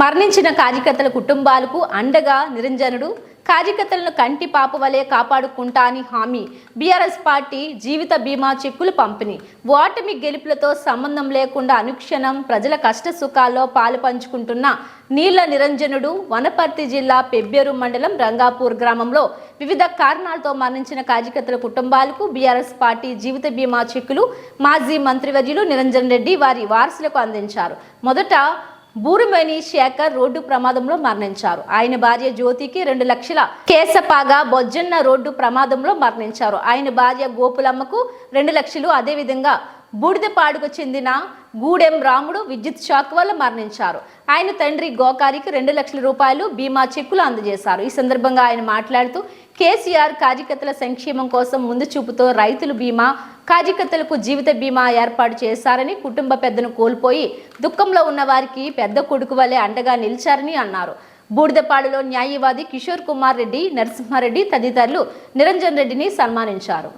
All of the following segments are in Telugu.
మరణించిన కార్యకర్తల కుటుంబాలకు అండగా నిరంజనుడు. కార్యకర్తలను కంటి పాప వలె కాపాడుకుంటా అని హామీ. బీఆర్ఎస్ పార్టీ జీవిత బీమా చెక్కులు పంపిణీ. ఓటమి గెలుపులతో సంబంధం లేకుండా అనుక్షణం ప్రజల కష్ట సుఖాల్లో పాలు పంచుకుంటున్న నీళ్ళ నిరంజనుడు వనపర్తి జిల్లా పెబ్బేరు మండలం రంగాపూర్ గ్రామంలో వివిధ కారణాలతో మరణించిన కార్యకర్తల కుటుంబాలకు బీఆర్ఎస్ పార్టీ జీవిత బీమా చెక్కులు మాజీ మంత్రివర్యులు నిరంజన్ రెడ్డి వారి వారసులకు అందించారు. మొదట బూరుమణి శేఖర్ రోడ్డు ప్రమాదంలో మరణించారు. ఆయన భార్య జ్యోతికి రెండు లక్షల కేసపాగా బొజ్జన్న రోడ్డు ప్రమాదంలో మరణించారు. ఆయన భార్య గోపులమ్మకు రెండు లక్షలు. అదేవిధంగా బూడిదపాడుకు చెందిన గూడెం రాముడు విద్యుత్ షాక్ వల్ల మరణించారు. ఆయన తండ్రి గోకారికి రెండు లక్షల రూపాయలు బీమా చెక్కులు అందజేశారు. ఈ సందర్భంగా ఆయన మాట్లాడుతూ కేసీఆర్ కార్యకర్తల సంక్షేమం కోసం ముందు చూపుతో రైతులు బీమా కార్యకర్తలకు జీవిత బీమా ఏర్పాటు చేశారని కుటుంబ పెద్దను కోల్పోయి దుఃఖంలో ఉన్న వారికి పెద్ద కొడుకు వలె అండగా నిలిచారని అన్నారు. బూడిదపాడులో న్యాయవాది కిషోర్ కుమార్ రెడ్డి నరసింహారెడ్డి తదితరులు నిరంజన్ రెడ్డిని సన్మానించారు.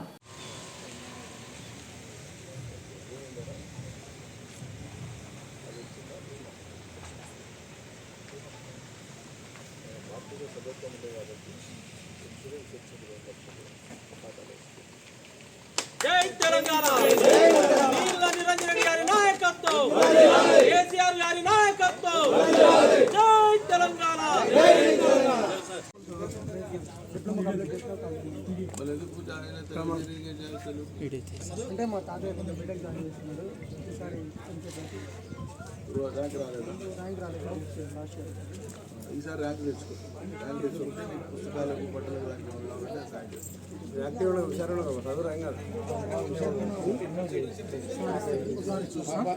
జై తెలంగాణ! నీళ్ళ నిరంజన్ రెడ్డి గారి నాయకత్వం! కేసీఆర్ గారి నాయకత్వం! జై తెలంగాణ! అంటే మా తాతయ్య బిడ్డకి జాయిన్ చేస్తున్నాడు ఈసారి ర్యాంక్ రాలేదు ఈసారి ర్యాంక్ తెచ్చుకో. ర్యాంక్ తెచ్చుకుంటే నీకు పుస్తకాలకు బట్టలకు ర్యాంక్ ఇవ్వాలంటే ర్యాంక్ యాక్టివ్గా హుషారుగా చదువు రంగా పాప